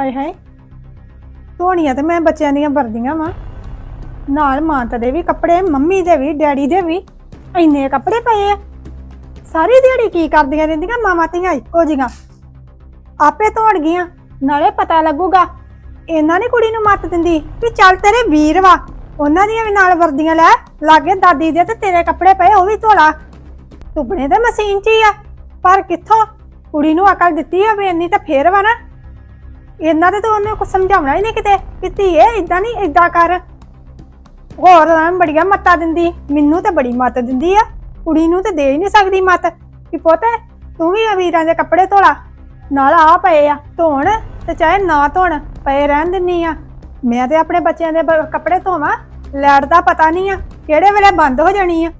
ਹਾਏ ਹਾਏ। ਧੋਣੀਆਂ ਤੇ ਮੈਂ ਬੱਚਿਆਂ ਦੀਆਂ ਵਰਦੀਆਂ ਵਾਂ। ਨਾਲ ਮਾਂ ਦੇ ਵੀ ਕੱਪੜੇ, ਮੰਮੀ ਦੇ ਵੀ, ਡੈਡੀ ਦੇ ਵੀ। ਇੰਨੇ ਕੱਪੜੇ ਪਏ ਆ। ਸਾਰੀ ਦਿਹਾੜੀ ਕੀ ਕਰਦੀਆਂ ਰਹਿੰਦੀਆਂ ਮਾਵਾਂ ਧੀਆਂ ਇੱਕੋ ਜੀਆਂ ਆਪੇ ਧੋਣ ਗਈਆਂ, ਨਾਲੇ ਪਤਾ ਲੱਗੂਗਾ। ਇਹਨਾਂ ਨੇ ਕੁੜੀ ਨੂੰ ਮੱਤ ਦਿੰਦੀ ਵੀ ਚੱਲ ਤੇਰੇ ਵੀਰ ਵਾ। ਉਹਨਾਂ ਦੀਆਂ ਵੀ ਨਾਲ ਵਰਦੀਆਂ ਲੈ, ਲਾਗੇ ਦਾਦੀ ਦੇ ਤੇ ਤੇਰੇ ਕੱਪੜੇ ਪਏ, ਉਹ ਵੀ ਧੋਲਾ ਟੁਕੜੇ ਤੇ ਮਸ਼ੀਨ 'ਚ ਹੀ ਆ। ਪਰ ਕਿੱਥੋਂ? ਕੁੜੀ ਨੂੰ ਅਕਲ ਦਿੱਤੀ ਆ ਵੀ ਇੰਨੀ ਤਾਂ ਫੇਰ ਵਾ ਨਾ। ਇਹਨਾਂ ਤੇ ਤਾਂ ਉਹਨੇ ਕੁਝ ਸਮਝਾਉਣਾ ਹੀ ਨਹੀਂ ਕਿਤੇ ਕਿ ਧੀਏ ਇਦਾਂ ਨਹੀਂ ਇਦਾਂ ਕਰ। ਹੋਰ ਤਾਂ ਬੜੀਆਂ ਮੱਤਾਂ ਦਿੰਦੀ, ਮੈਨੂੰ ਤੇ ਬੜੀ ਮੱਤ ਦਿੰਦੀ ਆ। ਕੁੜੀ ਨੂੰ ਤੇ ਦੇ ਹੀ ਨਹੀਂ ਸਕਦੀ ਮੱਤ। ਕਿ ਪੁੱਤ, ਤੂੰ ਵੀ ਆ ਦੇ ਕੱਪੜੇ ਧੋਲਾ। ਨਾਲ ਆ ਪਏ ਆ, ਧੋਣ ਤੇ ਚਾਹੇ ਨਾ ਧੋਣ, ਪਏ ਰਹਿਣ ਦਿੰਨੀ ਆ। ਮੈਂ ਤੇ ਆਪਣੇ ਬੱਚਿਆਂ ਦੇ ਬ- ਕੱਪੜੇ ਧੋਵਾਂ, ਲੈਟ ਦਾ ਪਤਾ ਨਹੀਂ ਆ ਕਿਹੜੇ ਵੇਲੇ ਬੰਦ ਹੋ ਜਾਣੀ ਆ।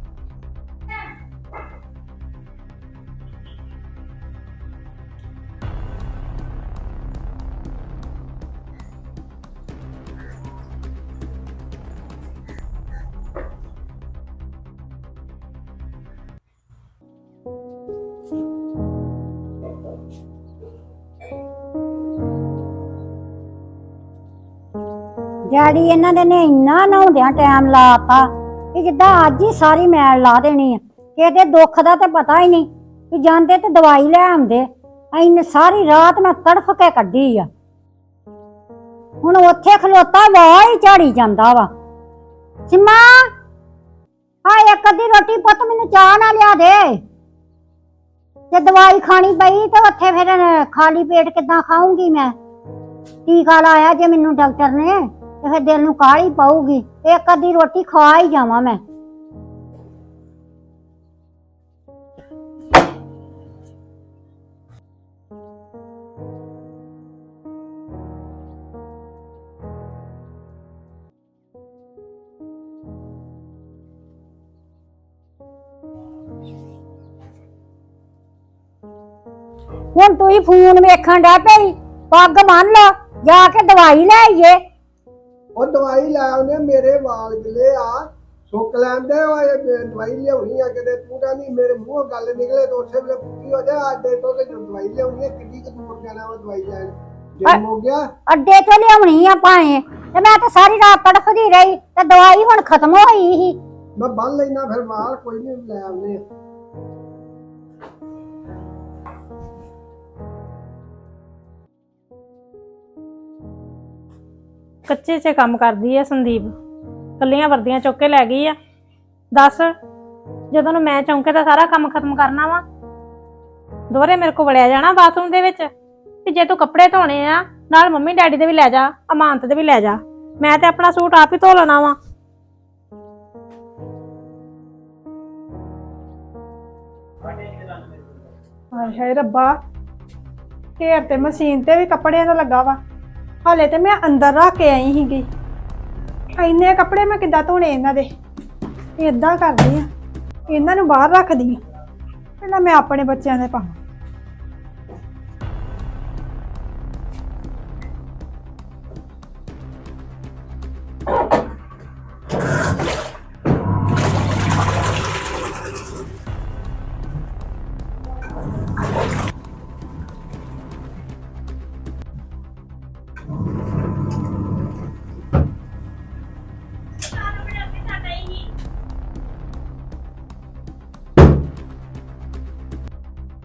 ਡੈਡੀ ਇਹਨਾਂ ਦੇ ਨੇ ਇੰਨਾ ਨਹਾਉਂਦਿਆਂ ਟਾਈਮ ਲਾਤਾ ਕਿ ਜਿੱਦਾਂ ਅੱਜ ਹੀ ਸਾਰੀ ਮੈਲ ਲਾ ਦੇਣੀ ਆ। ਕਿਤੇ ਦੁੱਖ ਦਾ ਤੇ ਪਤਾ ਹੀ ਨਹੀਂ ਕਿ ਜਾਂਦੇ ਤੇ ਦਵਾਈ ਲੈ ਆਉਂਦੇ। ਐਨ ਸਾਰੀ ਰਾਤ ਮੈਂ ਤੜਫ ਕੇ ਕੱਢੀ ਆ। ਹੁਣ ਉੱਥੇ ਖਲੋਤਾ ਵਾਹ ਹੀ ਝਾੜੀ ਜਾਂਦਾ ਵਾ। ਸਿਮਾ ਹਾਂ ਇੱਕ ਅੱਧੀ ਰੋਟੀ ਪੁੱਤ ਮੈਨੂੰ ਚਾਹ ਨਾ ਲਿਆ ਦੇ। ਤੇ ਦਵਾਈ ਖਾਣੀ ਪਈ ਤੇ ਉੱਥੇ ਫਿਰ ਖਾਲੀ ਪੇਟ ਕਿੱਦਾਂ ਖਾਊਂਗੀ ਮੈਂ? ਟੀਕਾ ਲਾਇਆ ਜੇ ਮੈਨੂੰ ਡਾਕਟਰ ਨੇ। ਤੇ ਫਿਰ ਦਿਲ ਨੂੰ ਕਾਹਲੀ ਪਾਊਗੀ, ਇੱਕ ਅੱਧੀ ਰੋਟੀ ਖਾ ਹੀ ਜਾਵਾਂ ਮੈਂ। ਹੁਣ ਤੁਸੀਂ ਫੋਨ ਵੇਖਣ ਡੈ ਪਈ, ਪੱਗ ਮੰਨ ਲਾ, ਜਾ ਕੇ ਦਵਾਈ ਲੈ ਆਈਏ। ਉਹ ਦਵਾਈ ਲੈ ਆਉਨੇ ਮੇਰੇ ਵਾਲ ਗਿਲੇ ਆ। ਸੁੱਕ ਲੈਂਦੇ ਓਏ ਦਵਾਈ ਲਿਆਉਣੀ ਆ ਕਿਤੇ। ਤੂੰ ਕਹਿੰਦੀ ਮੇਰੇ ਮੂੰਹੋਂ ਗੱਲ ਨਿਕਲੇ ਤਾਂ ਉਸੇ ਵੇਲੇ ਪੁੱਟੀ ਹੋ ਜਾ ਅੱਡੇ ਤੋਂ ਤੇ ਦਵਾਈ ਲਿਆਉਣੀ ਆ ਕਿੰਨੀ ਕੁ ਦੂਰ ਜਾਣਾ ਵਾ ਦਵਾਈ ਲੈਣ। ਜੇ ਹੋ ਗਿਆ। ਅੱਡੇ ਤੋਂ ਲਿਆਉਣੀ ਆ ਭਾਵੇਂ। ਤੇ ਮੈਂ ਤਾਂ ਸਾਰੀ ਰਾਤ ਤੜਫਦੀ ਰਹੀ ਤੇ ਦਵਾਈ ਹੁਣ ਖਤਮ ਹੋਈ ਸੀ। ਮੈਂ ਬੰਨ ਲੈਣਾ ਫਿਰ ਵਾਲ ਕੋਈ ਨਹੀਂ ਲੈ ਆਉਨੇ ਆ ਕੱਚੇ 'ਚ ਕੰਮ ਕਰਦੀ ਆ ਸੰਦੀਪ। ਕੱਲੀਆਂ ਵਰਦੀਆਂ ਚੁੱਕ ਕੇ ਲੈ ਗਈ ਆ। ਦੱਸ, ਜਦੋਂ ਨੂੰ ਮੈਂ ਚੌਂਕੇ ਦਾ ਸਾਰਾ ਕੰਮ ਖਤਮ ਕਰਨਾ ਵਾ ਦੋਰੇ ਮੇਰੇ ਕੋ ਵੜਿਆ ਜਾਣਾ ਬਾਥਰੂਮ ਦੇ ਵਿੱਚ? ਤੇ ਜੇ ਤੂੰ ਕੱਪੜੇ ਧੋਣੇ ਆ, ਨਾਲ ਮੰਮੀ ਡੈਡੀ ਦੇ ਵੀ ਲੈ ਜਾ, ਅਮਾਨਤ ਦੇ ਵੀ ਲੈ ਜਾ। ਮੈਂ ਤੇ ਆਪਣਾ ਸੂਟ ਆਪ ਹੀ ਧੋ ਲੈਣਾ ਵਾ। ਹਾਏ ਹਾਏ ਰੱਬਾ ਢੇਰ ਤੇ ਮਸ਼ੀਨ ਤੇ ਵੀ ਕੱਪੜਿਆਂ ਦਾ ਲੱਗਾ ਵਾ। ਹਾਲੇ ਤੇ ਮੈਂ ਅੰਦਰ ਰੱਖ ਕੇ ਆਈ ਸੀਗੀ। ਇੰਨੇ ਕੱਪੜੇ ਮੈਂ ਕਿੱਦਾਂ ਧੋਣੇ ਇਹਨਾਂ ਦੇ? ਇਦਾਂ ਕਰਦੀ ਆ। ਇਹਨਾਂ ਨੂੰ ਬਾਹਰ ਰੱਖਦੀ ਆ। ਪਹਿਲਾਂ ਮੈਂ ਆਪਣੇ ਬੱਚਿਆਂ ਦੇ ਪਾਵਾਂ।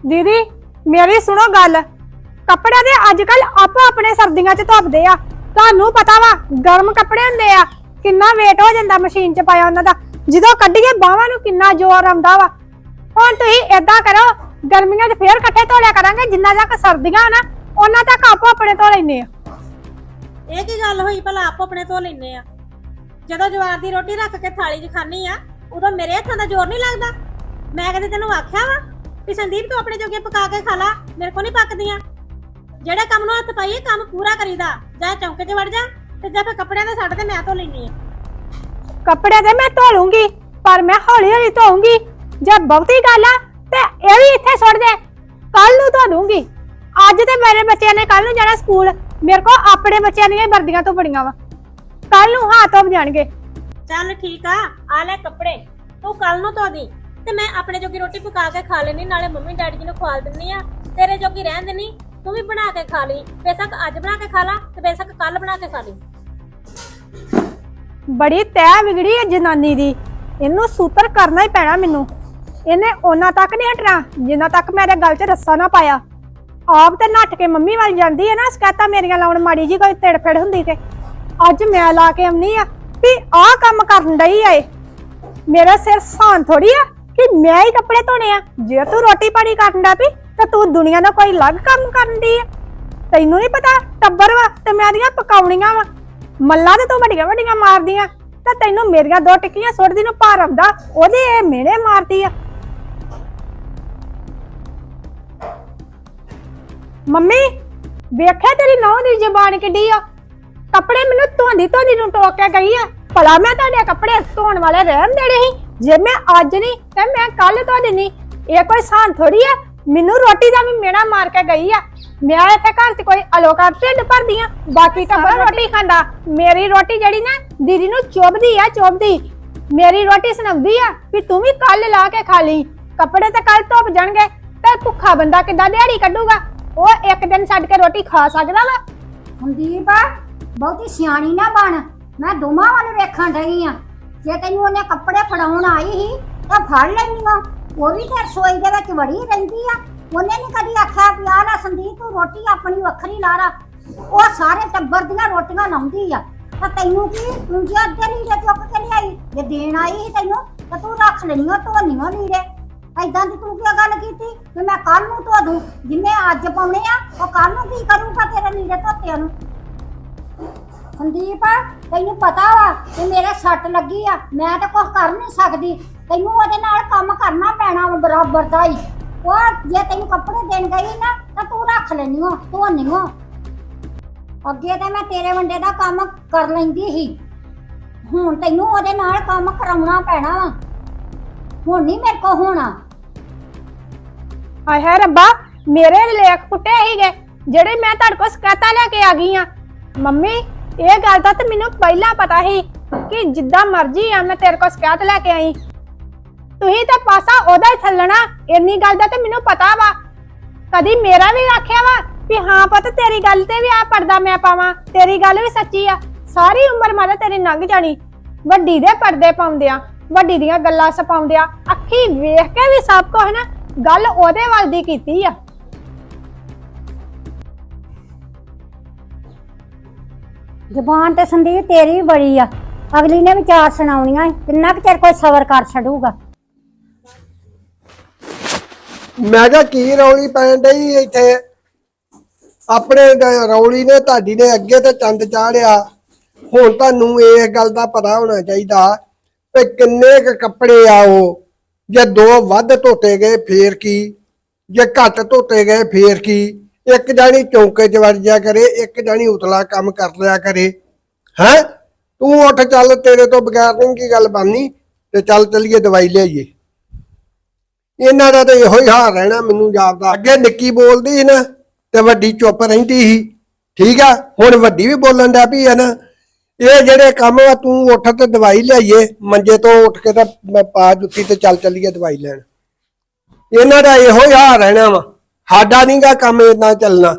ਦੀਦੀ, ਮੇਰੀ ਸੁਣੋ ਗੱਲ। ਕੱਪੜੇ ਦੇ ਅੱਜ ਕੱਲ ਆਪੋ ਆਪਣੇ ਸਰਦੀਆਂ 'ਚ ਧੋਪਦੇ ਆ। ਤੁਹਾਨੂੰ ਪਤਾ ਵਾ, ਗਰਮ ਕੱਪੜੇ ਹੁੰਦੇ ਆ। ਕਿੰਨਾ weight ਹੋ ਜਾਂਦਾ ਮਸ਼ੀਨ 'ਚ ਪਾਇਆ ਉਹਨਾਂ ਦਾ। ਜਦੋਂ ਕੱਢੀਏ, ਬਾਹਾਂ ਨੂੰ ਕਿੰਨਾ ਜ਼ੋਰ ਆਉਂਦਾ ਵਾ। ਹੁਣ ਤੁਸੀਂ ਏਦਾਂ ਕਰੋ, ਗਰਮੀਆਂ 'ਚ ਫੇਰ ਇਕੱਠੇ ਧੋ ਲਿਆ ਕਰਾਂਗੇ, ਜਿੰਨਾ ਤੱਕ ਸਰਦੀਆਂ ਨਾ, ਉਹਨਾਂ ਤੱਕ ਆਪੋ ਆਪਣੇ ਧੋ ਲੈਨੇ ਆ। ਇਹ ਕੀ ਗੱਲ ਹੋਈ ਭਲਾ, ਆਪੋ ਆਪਣੇ ਧੋ ਲੈਨੇ ਆ? ਜਦੋਂ ਜਵਾਰ ਦੀ ਰੋਟੀ ਰੱਖ ਕੇ ਥਾਲੀ 'ਚ ਖਾਣੀ ਆ, ਉਦੋਂ ਮੇਰੇ ਹੱਥਾਂ ਦਾ ਜ਼ੋਰ ਨਹੀਂ ਲੱਗਦਾ? ਮੈਂ ਕਦੇ ਤੈਨੂੰ ਆਖਿਆ ਵਾ? ਕਿ ਸੰਦੀਪ ਤੂੰ ਆਪਣੇ ਜੋਗੇ ਪਕਾ ਕੇ ਖਾ ਲਾ ਮੇਰੇ ਕੋ ਨਹੀਂ ਪੱਕਦੀਆਂ। ਜਿਹੜੇ ਕੰਮ ਨੂੰ ਹੱਥ ਪਾਈਏ ਕੰਮ ਪੂਰਾ ਕਰੀਦਾ। ਜਾਂ ਚੌਂਕੇ 'ਚ ਵੜ ਜਾ ਤੇ ਜਾਂ ਫਿਰ ਕੱਪੜਿਆਂ ਦੇ ਛੱਡ ਤੇ ਮੈਂ ਧੋ ਲੈਣੀ ਆ ਕੱਪੜੇ ਤੇ ਮੈਂ ਧੋ ਲੂੰਗੀ ਪਰ ਮੈਂ ਹੌਲੀ ਹੌਲੀ ਧੋਉਂਗੀ ਜੇ ਬਹੁਤੀ ਗੱਲ ਆ ਤੇ ਇਹ ਵੀ ਇੱਥੇ ਸੁੱਟ ਦੇ। ਕੱਲ ਨੂੰ ਧੋ ਦੂੰਗੀ। ਅੱਜ ਤੇ ਮੇਰੇ ਬੱਚਿਆਂ ਨੇ ਕੱਲ ਨੂੰ ਜਾਣਾ ਸਕੂਲ। ਮੇਰੇ ਕੋ ਆਪਣੇ ਬੱਚਿਆਂ ਦੀਆਂ ਹੀ ਵਰਦੀਆਂ ਤੋਂ ਬੜੀਆਂ ਵਾ। ਕੱਲ ਨੂੰ ਹੱਥ ਧੋ ਜਾਣਗੇ। ਚੱਲ ਠੀਕ ਆ ਆ ਲੈ ਕੱਪੜੇ। ਤੂੰ ਕੱਲ ਨੂੰ ਧੋ ਦੀ। ਤੇ ਮੈਂ ਆਪਣੇ ਜੋਗੀ ਰੋਟੀ ਪਕਾ ਕੇ ਖਾ ਲੈਣੀ ਨਾਲੇ ਮੰਮੀ ਡੈਡੀ ਜੀ ਨੂੰ ਖਵਾਲ ਦਿੰਨੀ ਆ, ਤੇਰੇ ਜੋਗੀ ਰਹਿਣ ਦੇਣੀ ਤੂੰ ਵੀ ਬਣਾ ਕੇ ਖਾ ਲਈ, ਬੇਸ਼ੱਕ ਅੱਜ ਬਣਾ ਕੇ ਖਾ ਲਾ ਤੇ ਬੇਸ਼ੱਕ ਕੱਲ ਬਣਾ ਕੇ ਖਾ ਲਈ। ਬੜੀ ਤੈ ਵਿਗੜੀ ਹੈ ਜਨਾਨੀ ਦੀ, ਇਹਨੂੰ ਸੂਤਰ ਕਰਨਾ ਹੀ ਪੈਣਾ ਮੈਨੂੰ। ਇਹਨੇ ਉਹਨਾਂ ਤੱਕ ਨਹੀਂ ਹਟਣਾ, ਜਿੰਨਾ ਤੱਕ ਮੇਰੇ ਗੱਲ 'ਚ ਰੱਸਾ ਨਾ ਪਾਇਆ। ਆਪ ਤੇ ਨੱਠ ਕੇ ਮੰਮੀ ਵੱਲ ਜਾਂਦੀ ਹੈ ਨਾ, ਸ਼ਿਕਾਇਤਾਂ ਮੇਰੀਆਂ ਲਾਉਣ, ਮਾੜੀ ਜੀ ਕੋਈ ਤੜਫੜ ਹੁੰਦੀ ਤੇ। ਅੱਜ ਮੈਂ ਲਾ ਕੇ ਆਉਣੀ ਆ ਵੀ ਆਹ ਕੰਮ ਕਰਨ ਡਈ ਆਏ ਮੇਰਾ ਸਿਰ ਸਾਨ ਥੋੜੀ ਆ। ਕਿ ਮੈਂ ਹੀ ਕੱਪੜੇ ਧੋਣੇ ਆ? ਜੇ ਤੂੰ ਰੋਟੀ ਪਾਣੀ ਕਰਨ ਦਾ ਪਈ, ਤਾਂ ਤੂੰ ਦੁਨੀਆ ਦਾ ਕੋਈ ਅਲੱਗ ਕੰਮ ਕਰਨ ਦੀ ਆ। ਤੈਨੂੰ ਨਹੀਂ ਪਤਾ ਟੱਬਰ ਵਾ ਤੇ ਮੈਂ ਦੀਆਂ ਪਕਾਉਣੀਆਂ ਵਾ। ਮੱਲਾ ਤੇ ਤੂੰ ਵੱਡੀਆਂ ਵੱਡੀਆਂ ਮਾਰਦੀਆਂ, ਤਾਂ ਤੈਨੂੰ ਮੇਰੀਆਂ ਦੋ ਟਿੱਕੀਆਂ ਸੁੱਟਦੀ ਨੂੰ ਭਾਰ ਆਉਂਦਾ, ਉਹਦੇ ਇਹ ਮਿਹਣੇ ਮਾਰਦੀ ਆ। ਮੰਮੀ, ਵੇਖਿਆ ਤੇਰੀ ਨੌਂ ਦੀ ਜ਼ਬਾਨ ਕਿੱਡੀ ਆ? ਕੱਪੜੇ ਮੈਨੂੰ ਧੋਂਦੀ ਧੋਂਦੀ ਨੂੰ ਟੋਕ ਕੇ ਗਈ ਆ। ਭਲਾ ਮੈਂ ਤੁਹਾਡੇ ਕੱਪੜੇ ਧੋਣ ਵਾਲੇ ਰਹਿਣ ਦੇਣੇ ਸੀ। ਜੇ ਮੈਂ ਅੱਜ ਨਹੀਂ ਤੇ ਮੈਂ ਕੱਲ ਧੋ ਦੇਣੀ ਇਹ ਕੋਈ ਸਾਨ ਥੋੜੀ ਆ? ਮੈਨੂੰ ਰੋਟੀ ਦਾ ਵੀ ਮੇਣਾ ਮਾਰ ਕੇ ਗਈ ਆ। ਮੈਂ ਇੱਥੇ ਘਰ 'ਚ ਕੋਈ ਅਲੋਕਾ ਢਿੱਡ ਭਰਦੀ ਆ। ਬਾਕੀ ਟੱਬਰ ਰੋਟੀ ਖਾਂਦਾ। ਮੇਰੀ ਰੋਟੀ ਜਿਹੜੀ ਨਾ ਦੀਦੀ ਨੂੰ ਚੁੱਭਦੀ ਆ ਚੁੱਭਦੀ। ਮੇਰੀ ਰੋਟੀ ਸੁਣਾਉਂਦੀ ਆ ਵੀ ਤੂੰ ਵੀ ਕੱਲ ਲਾ ਕੇ ਖਾ ਲਈ। ਕੱਪੜੇ ਤਾਂ ਕੱਲ ਧੁੱਪ ਜਾਣਗੇ ਤੇ ਭੁੱਖਾ ਬੰਦਾ ਕਿੱਦਾਂ ਦਿਹਾੜੀ ਕੱਢੂਗਾ? ਉਹ ਇੱਕ ਦਿਨ ਛੱਡ ਕੇ ਰੋਟੀ ਖਾ ਸਕਦਾ ਵਾ। ਸੰਦੀਪ ਬਹੁਤੀ ਸਿਆਣੀ ਨਾ ਬਣ। ਮੈਂ ਦੋਵਾਂ ਵੱਲ ਵੇਖਣ ਰਹੀ ਆ। ਜੇ ਤੈਨੂੰ ਉਹਨੇ ਕੱਪੜੇ ਫੜਾਉਣ ਆਈ ਸੀ, ਤਾਂ ਫੜ ਲੈਣੀਆਂ ਉਹ ਵੀ ਤੇ ਰਸੋਈ ਦੇ ਵਿੱਚ ਵੜੀ ਰਹਿੰਦੀ ਆ। ਉਹਨੇ ਨਹੀਂ ਕਦੀ ਆਖਿਆ ਵੀ ਆ ਲੈ ਸੰਦੀਪ, ਤੂੰ ਰੋਟੀ ਆਪਣੀ ਵੱਖਰੀ ਲਾ ਲਾ। ਉਹ ਸਾਰੇ ਟੱਬਰ ਦੀਆਂ ਰੋਟੀਆਂ ਲਾਉਂਦੀ ਆ। ਤਾਂ ਤੈਨੂੰ ਕੀ ਤੂੰ ਜੇ ਅੱਧੇ ਲੀੜੇ ਚੁੱਕ ਕੇ ਲਿਆਈ? ਜੇ ਦੇਣ ਆਈ ਸੀ ਤੈਨੂੰ, ਤਾਂ ਤੂੰ ਰੱਖ ਲੈਣੀਆਂ ਧੋਣੀਆਂ ਲੀੜੇ। ਐਦਾਂ ਦੀ ਤੂੰ ਕੀ ਗੱਲ ਕੀਤੀ? ਕਿ ਮੈਂ ਕੱਲ ਨੂੰ ਧੋ ਦੂੰ। ਜਿੰਨੇ ਅੱਜ ਪਾਉਣੇ ਆ, ਉਹ ਕੱਲ ਨੂੰ ਕੀ ਕਰੂੰਗਾ ਤੇਰੇ ਲੀੜੇ ਧੋਤਿਆਂ ਨੂੰ? ਸੰਦੀਪ ਤੈਨੂੰ ਪਤਾ ਵਾ ਕਿ ਮੇਰੇ ਸੱਟ ਲੱਗੀ ਆ, ਮੈਂ ਤਾਂ ਕੁਝ ਕਰ ਨਹੀਂ ਸਕਦੀ। ਤੈਨੂੰ ਉਹਦੇ ਨਾਲ ਕੰਮ ਕਰਨਾ ਪੈਣਾ ਵਾ ਬਰਾਬਰ ਦਾ ਹੀ। ਉਹ ਜੇ ਤੈਨੂੰ ਕੱਪੜੇ ਦੇਣ ਗਈ ਨਾ, ਤਾਂ ਤੂੰ ਰੱਖ ਲੈਣੀਓ ਹੋ ਅੱਗੇ ਤਾਂ ਮੈਂ ਤੇਰੇ ਵੰਡੇ ਦਾ ਕੰਮ ਕਰ ਲੈਂਦੀ ਸੀ। ਹੁਣ ਤੈਨੂੰ ਉਹਦੇ ਨਾਲ ਕੰਮ ਕਰਾਉਣਾ ਪੈਣਾ ਵਾ। ਹੁਣ ਨਹੀਂ ਮੇਰੇ ਕੋ ਹੋਣਾ। ਹਾਏ ਹਾਏ ਰੱਬਾ, ਮੇਰੇ ਲੇਖ ਪੁੱਟੇ ਹੀਗੇ ਜਿਹੜੇ ਮੈਂ ਤੁਹਾਡੇ ਕੋਲ ਸ਼ਿਕਾਇਤਾਂ ਲੈ ਕੇ ਆ ਗਈ ਆ। ਮੰਮੀ ਇਹ ਗੱਲ ਦਾ ਤਾਂ ਮੈਨੂੰ ਪਹਿਲਾਂ ਪਤਾ ਸੀ ਕਿ ਜਿੱਦਾਂ ਮਰਜ਼ੀ ਆ, ਮੈਂ ਤੇਰੇ ਕੋਲ ਸ਼ਿਕਾਇਤ ਲੈ ਕੇ ਆਈ। ਤੁਸੀਂ ਤਾਂ ਪਾਸਾ ਉਹਦਾ ਹੀ ਥੱਲਣਾ, ਇੰਨੀ ਗੱਲ ਦਾ ਤਾਂ ਮੈਨੂੰ ਪਤਾ ਵਾ। ਕਦੀ ਮੇਰਾ ਵੀ ਆਖਿਆ ਵਾ ਵੀ ਹਾਂ ਪੁੱਤ, ਤੇਰੀ ਗੱਲ ਤੇ ਵੀ ਆ ਪਰਦਾ ਮੈਂ ਪਾਵਾਂ, ਤੇਰੀ ਗੱਲ ਵੀ ਸੱਚੀ ਆ। ਸਾਰੀ ਉਮਰ ਮਾਤਾ ਤੇਰੀ ਲੰਘ ਜਾਣੀ। ਵੱਡੀ ਦੇ ਪਰਦੇ ਪਾਉਂਦਿਆਂ, ਵੱਡੀ ਦੀਆਂ ਗੱਲਾਂ ਸਪਾਉਂਦਿਆਂ ਅੱਖੀ ਵੇਖ ਕੇ ਵੀ ਸਭ ਕੁਝ ਨਾ, ਗੱਲ ਉਹਦੇ ਵੱਲ ਦੀ ਕੀਤੀ ਆ। ਜ਼ਬਾਨ ਤੇ ਸੰਦੀਪ ਤੇਰੀ ਵੀ ਬੜੀ ਆ। ਅਗਲੀ ਨੇ ਵੀ ਸੁਣਾਉਣੀਆਂ ਏ। ਕਿੰਨਾ ਕੁ ਚਿਰ ਕੋਈ ਸਬਰ ਕਰ ਛੱਡੂਗਾ? ਮੈਂ ਕਿਹਾ ਕੀ ਰੌਲੀ ਪੈਣ ਡਈ ਇੱਥੇ? ਆਪਣੇ ਡ- ਰੌਲੀ ਨੇ ਤੁਹਾਡੀ ਨੇ ਅੱਗੇ ਤੇ ਚੰਦ ਚਾੜਿਆ। ਹੁਣ ਤੁਹਾਨੂੰ ਇਸ ਗੱਲ ਦਾ ਪਤਾ ਹੋਣਾ ਚਾਹੀਦਾ ਕਿ ਕਿੰਨੇ ਕ ਕੱਪੜੇ ਆ ਉਹ। ਜੇ ਦੋ ਵੱਧ ਧੋਤੇ ਗਏ ਫੇਰ ਕੀ? ਜੇ ਘੱਟ ਧੋਤੇ ਗਏ ਫੇਰ ਕੀ? ਇੱਕ ਜਾਣੀ ਚੌਂਕੇ 'ਚ ਵੜ ਜਾ ਕਰੇ, ਇੱਕ ਜਾਣੀ ਉਤਲਾ ਕੰਮ ਕਰ ਲਿਆ ਕਰੇ। ਹੈ? ਤੂੰ ਉੱਠ ਚੱਲ, ਤੇਰੇ ਤੋਂ ਬਗੈਰ ਨਹੀਂ ਕੀ ਗੱਲ ਬਣਨੀ, ਤੇ ਚੱਲ ਚਲੀਏ, ਦਵਾਈ ਲਿਆਈਏ। ਇਹਨਾਂ ਦਾ ਤਾਂ ਇਹੋ ਹੀ ਹਾਲ ਰਹਿਣਾ ਮੈਨੂੰ ਜਾਪਦਾ ਅੱਗੇ ਨਿੱਕੀ ਬੋਲਦੀ ਸੀ ਨਾ, ਤੇ ਵੱਡੀ ਚੁੱਪ ਰਹਿੰਦੀ ਸੀ। ਠੀਕ ਆ? ਹੁਣ ਵੱਡੀ ਵੀ ਬੋਲਣ ਦਾ ਵੀ ਆ ਨਾ। ਇਹ ਜਿਹੜੇ ਕੰਮ ਆ, ਤੂੰ ਉੱਠ ਤੇ ਦਵਾਈ ਲਿਆਈਏ। ਮੰਜੇ ਤੋਂ ਉੱਠ ਕੇ ਤਾਂ ਮੈਂ ਪਾ ਜੁੱਤੀ ਤੇ ਚੱਲ ਚੱਲੀਏ ਦਵਾਈ ਲੈਣ। ਇਹਨਾਂ ਦਾ ਇਹੋ ਹੀ ਹਾਲ ਰਹਿਣਾ ਵਾ। ਸਾਡਾ ਨਹੀਂਗਾ ਕੰਮ ਇਦਾਂ ਚੱਲਣਾ।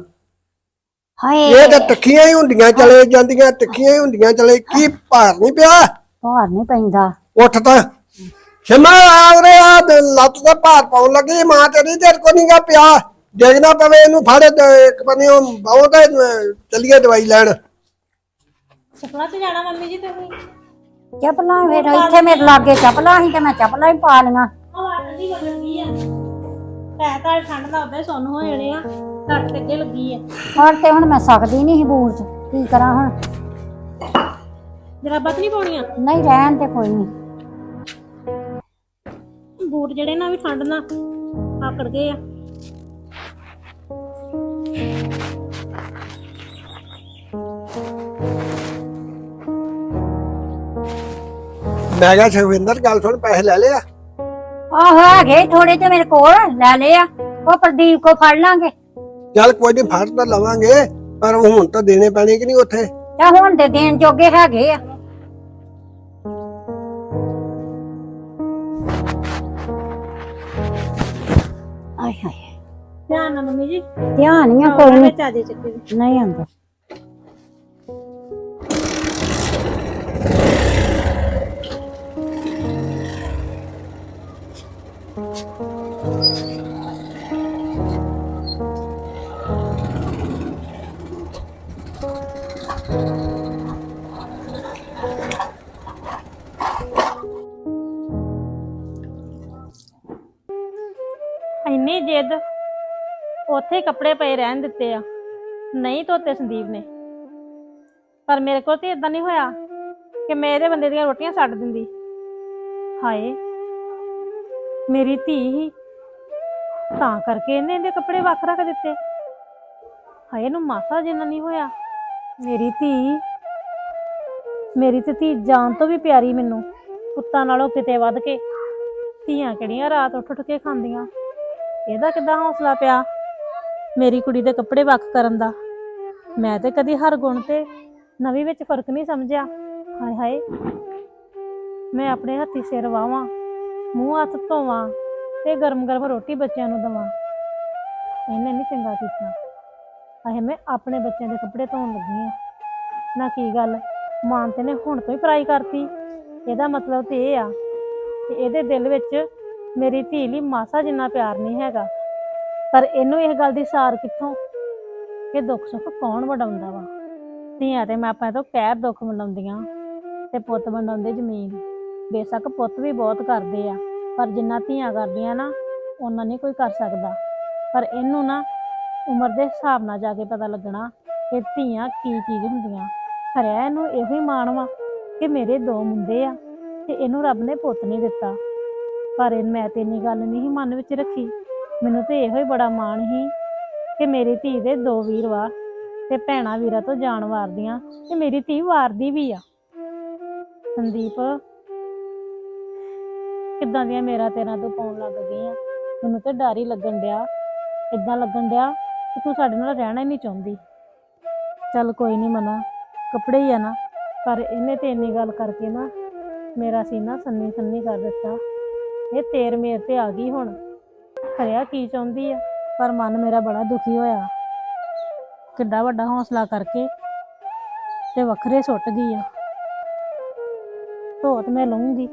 ਹਾਏ। ਇਹ ਤਾਂ ਟੱਕੀਆਂ ਹੀ ਹੁੰਦੀਆਂ ਚਲੇ ਜਾਂਦੀਆਂ ਟੱਕੀਆਂ ਹੀ ਹੁੰਦੀਆਂ ਚਲੇ ਕੀ ਭਾਰ ਨਹੀਂ ਪਿਆ। ਭਾਰ ਨਹੀਂ ਪੈਂਦਾ। ਉੱਠ ਤਾਂ। ਸ਼ਮਾ ਆਉਰੇ ਆ ਤੇ ਲੱਤ ਦਾ ਭਾਰ ਪਾਉਣ ਲੱਗੀ ਮਾਂ ਤੇਰੀ ਤੇਰੇ ਕੋ ਨਹੀਂਗਾ ਪਿਆ। ਦੇਖਣਾ ਪਵੇ ਇਹਨੂੰ ਫੜ ਤੇ ਇੱਕ ਬੰਨੇ ਬਾਹੋਂ ਤੇ ਚੱਲੀਏ ਦਵਾਈ ਲੈਣ। ਸਪਨਾ ਤੇ ਜਾਣਾ ਮੰਮੀ ਜੀ ਤੁਸੀਂ? ਚੱਪਲਾਂ ਵੇਖ ਇੱਥੇ ਮੇਰੇ ਲਾਗੇ ਚੱਪਲਾਂ ਸੀ ਤੇ ਮੈਂ ਚੱਪਲਾਂ ਹੀ ਪਾ ਲੀਆਂ ਉਹ ਅੱਡ ਦੀ ਬਦਲਦੀ ਆ? ਪੈ ਤਾਂ ਠੰਡ ਦਾ ਉਦਾਂ ਹੀ ਸੁੰਨ ਹੋ ਜਾਣੇ ਆ। ਲੱਟ ਤੇ ਅੱਗੇ ਲੱਗੀ ਆ। ਹੋਰ ਤੇ ਹੁਣ ਮੈਂ ਸਕਦੀ ਨਹੀਂ ਸੀ ਬੂਟ 'ਚ ਕੀ ਕਰਾਂ ਹੁਣ? ਜਰਾਬਾਂ ਨਹੀਂ ਪਾਉਣੀਆਂ? ਨਹੀਂ ਰਹਿਣ ਤੇ ਕੋਈ ਨਹੀਂ। ਬੂਟ ਜਿਹੜੇ ਨਾ ਵੀ ਠੰਡ ਨਾਲ ਆਕੜ ਗਏ ਆ। ਮੈਂ ਕਿਹਾ ਸੁਖਵਿੰਦਰ ਗੱਲ ਸੁਣ ਪੈਸੇ ਲੈ ਲਿਆ। ਆਹੋ ਹੈਗੇ ਥੋੜੇ ਤੇ ਮੇਰੇ ਕੋਲ ਲੈ ਲਏ ਆ। ਉਹ ਪ੍ਰਦੀਪ ਕੋ ਫੜ ਲਾਂਗੇ। ਚੱਲ ਕੋਈ ਨਹੀਂ ਫੜ ਤਾਂ ਲਵਾਂਗੇ ਪਰ ਹੁਣ ਤਾਂ ਦੇਣੇ ਪੈਣੇ ਕਿ ਨਹੀਂ ਉੱਥੇ? ਤੇ ਹੁਣ ਦੇ ਦੇਣ ਜੋਗੇ ਹੈਗੇ ਆ। ਆਏ ਹਾਏ। ਧਿਆਨ ਨਾਲ ਮੰਮੀ ਜੀ। ਧਿਆਨ ਹੀ ਆ ਕੋਈ ਕੋਈ ਨਹੀਂ ਵਿੱਚ ਆ ਜੇ ਚੱਕੇ। ਦੇ। ਨਹੀਂ ਆਉਂਦਾ। ਇੰਨੀ ਜਿੱਦ। ਉੱਥੇ ਹੀ ਕੱਪੜੇ ਪਏ ਰਹਿਣ ਦਿੱਤੇ ਆ। ਨਹੀਂ ਧੋਤੇ ਸੰਦੀਪ ਨੇ। ਪਰ ਮੇਰੇ ਕੋਲ ਤੇ ਇਦਾਂ ਨਹੀਂ ਹੋਇਆ ਕਿ ਮੈਂ ਇਹਦੇ ਬੰਦੇ ਦੀਆਂ ਰੋਟੀਆਂ ਛੱਡ ਦਿੰਦੀ। ਹਾਏ, ਮੇਰੀ ਧੀ ਹੀ ਤਾਂ ਕਰਕੇ ਇਹਨੇ ਇਹਦੇ ਕੱਪੜੇ ਵੱਖ ਰੱਖ ਦਿੱਤੇ। ਹਾਏ, ਇਹਨੂੰ ਮਾਸਾ ਜਿੰਨਾ ਨਹੀਂ ਹੋਇਆ। ਮੇਰੀ ਧੀ, ਮੇਰੀ ਤੇ ਧੀ ਜਾਨ ਤੋਂ ਵੀ ਪਿਆਰੀ ਮੈਨੂੰ। ਪੁੱਤਾਂ ਨਾਲੋਂ ਕਿਤੇ ਵੱਧ ਕੇ ਧੀਆਂ ਕਿਹੜੀਆਂ ਰਾਤ ਉੱਠ ਉੱਠ ਕੇ ਖਾਂਦੀਆਂ। ਇਹਦਾ ਕਿੱਦਾਂ ਹੌਸਲਾ ਪਿਆ? ਮੇਰੀ ਕੁੜੀ ਦੇ ਕੱਪੜੇ ਵੱਖ ਕਰਨ ਦਾ। ਮੈਂ ਤੇ ਕਦੀ ਹਰ ਗੁਣ ਤੇ ਨਵੀਂ ਵਿੱਚ ਫ਼ਰਕ ਨਹੀਂ ਸਮਝਿਆ। ਹਾਏ ਹਾਏ, ਮੈਂ ਆਪਣੇ ਹੱਥੀ ਸਿਰ ਵਾਵਾਂ ਮੂੰਹ ਹੱਥ ਧੋਵਾਂ ਤੇ ਗਰਮ ਗਰਮ ਰੋਟੀ ਬੱਚਿਆਂ ਨੂੰ ਦਵਾਂ। ਇਹਨੇ ਨਹੀਂ ਚੰਗਾ ਕੀਤਾ। ਹਾਏ, ਮੈਂ ਆਪਣੇ ਬੱਚਿਆਂ ਦੇ ਕੱਪੜੇ ਧੋਣ ਲੱਗੀ ਆ। ਨਾ ਕੀ ਗੱਲ, ਮਾਂ ਤੇ ਨੇ ਹੁਣ ਤੋਂ ਹੀ ਪਰਾਈ ਕਰਤੀ। ਇਹਦਾ ਮਤਲਬ ਤੇ ਇਹ ਆ ਕਿ ਇਹਦੇ ਦਿਲ ਵਿੱਚ ਮੇਰੀ ਧੀ ਲਈ ਮਾਸਾ ਜਿੰਨਾ ਪਿਆਰ ਨਹੀਂ ਹੈਗਾ। ਪਰ ਇਹਨੂੰ ਇਹ ਗੱਲ ਦੀ ਸਾਰ ਕਿੱਥੋਂ? ਕਿ ਦੁੱਖ ਸੁੱਖ ਕੌਣ ਵਡਾਉਂਦਾ ਵਾ? ਧੀਆਂ ਤੇ ਮਾਪਿਆਂ ਤੋਂ ਕਹਿਰ ਦੁੱਖ ਵੰਡਾਉਂਦੀਆਂ। ਤੇ ਪੁੱਤ ਵੰਡਾਉਂਦੇ ਜ਼ਮੀਨ। ਬੇਸ਼ੱਕ ਪੁੱਤ ਵੀ ਬਹੁਤ ਕਰਦੇ ਆ। ਪਰ ਜਿੰਨਾ ਧੀਆਂ ਕਰਦੀਆਂ ਨਾ, ਉਹਨਾਂ ਨਹੀਂ ਕੋਈ ਕਰ ਸਕਦਾ। ਪਰ ਇਹਨੂੰ ਨਾ ਉਮਰ ਦੇ ਹਿਸਾਬ ਨਾਲ ਜਾ ਕੇ ਪਤਾ ਲੱਗਣਾ ਕਿ ਧੀਆਂ ਕੀ ਚੀਜ਼ ਹੁੰਦੀਆਂ। ਖਰਿਆ ਇਹਨੂੰ ਇਹੋ ਹੀ ਮਾਣ ਵਾ ਕਿ ਮੇਰੇ ਦੋ ਮੁੰਡੇ ਆ ਤੇ ਇਹਨੂੰ ਰੱਬ ਨੇ ਪੁੱਤ ਨਹੀਂ ਦਿੱਤਾ। ਪਰ ਇਹ ਮੈਂ ਤੇ ਇੰਨੀ ਗੱਲ ਨਹੀਂ ਸੀ ਮਨ ਵਿੱਚ ਰੱਖੀ। ਮੈਨੂੰ ਤੇ ਇਹੋ ਹੀ ਬੜਾ ਮਾਣ ਸੀ ਕਿ ਮੇਰੀ ਧੀ ਦੇ ਦੋ ਵੀਰ ਵਾ ਤੇ ਭੈਣਾ ਵੀਰਾਂ ਤੋਂ ਜਾਣ ਵਾਰਦੀਆਂ ਤੇ ਮੇਰੀ ਧੀ ਵਾਰਦੀ ਵੀ ਆ। ਸੰਦੀਪ, ਕਿੱਦਾਂ ਦੀਆਂ ਮੇਰਾ ਤੇਰਾ ਤੋਂ ਪਾਉਣ ਲੱਗ ਗਈ ਆ ਮੈਨੂੰ ਤੇ ਡਰ ਹੀ ਲੱਗਣ ਡਿਆ। ਇਦਾਂ ਲੱਗਣ ਡਿਆ ਕਿ ਤੂੰ ਸਾਡੇ ਨਾਲ ਰਹਿਣਾ ਹੀ ਨਹੀਂ ਚਾਹੁੰਦੀ। ਚੱਲ ਕੋਈ ਨਹੀਂ ਮਨਾ, ਕੱਪੜੇ ਹੀ ਆ ਨਾ, ਪਰ ਇਹਨੇ ਤੇ ਇੰਨੀ ਗੱਲ ਕਰਕੇ ਨਾ ਮੇਰਾ ਸੀਨਾ ਸੰਨੀ ਸੰਨੀ ਕਰ ਦਿੱਤਾ। ਇਹ ਤੇਰ ਮੇਰੇ ਤੇ ਆ ਗਈ ਹੁਣ। ਖਰਿਆ ਕੀ ਚਾਹੁੰਦੀ ਆ? ਪਰ ਮਨ ਮੇਰਾ ਬੜਾ ਦੁਖੀ ਹੋਇਆ। ਕਿੱਡਾ ਵੱਡਾ ਹੌਸਲਾ ਕਰਕੇ ਤੇ ਵੱਖਰੇ ਸੁੱਟ ਗਈ ਆ। ਧੋਤ ਮੈਂ ਲਊਂਗੀ।